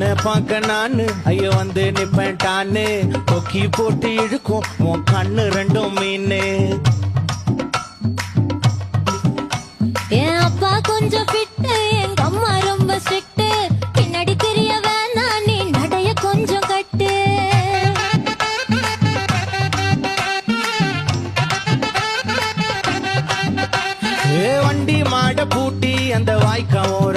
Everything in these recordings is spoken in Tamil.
பார்க்க நானு? ஐயோ வந்து நிப்பேன் கொக்கி போட்டு இழுக்கும். உன் கண்ணு ரெண்டும் மீனு. என் அப்பா கொஞ்சம் ஃபிட்டு எங்க அம்மா ரொம்ப ஸ்ட்ரிக்ட் பின்னாடி தெரிய வேணாம் நீ நடைய கொஞ்சம் கட்டு. ஏ வண்டி மாட பூட்டி அந்த வாய்க்கா ஓர ஓட்டி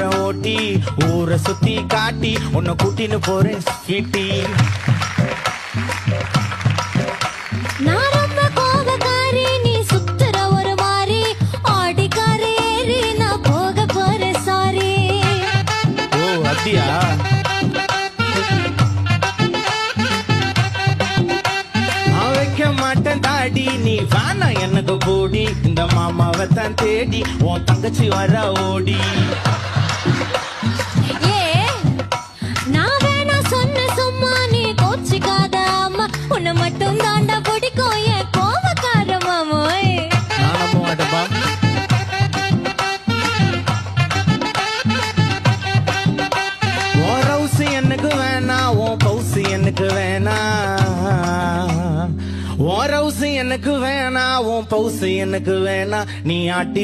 ஊரை சுத்தி காட்டி உன்னை கூட்டின்னு போறேன் கீட்டி நான் ரொம்ப கோபக்காரி நீ சுத்துற ஒரு மாதிரி ஆடிக்கார ஏறி நான் போக போறேன் சாரி. ஓ அப்படியா? வைக்க மாட்டேன் தாடி நீ வேணா எனக்கு போடி இந்த மாமாவை தான் தேடி உன் தங்கச்சி வர ஓடி. எனக்கு வேணா மட்டும் உன் ரவுசு எனக்கு வேணா உன் பவுசு எனக்கு நீ ஆட்டி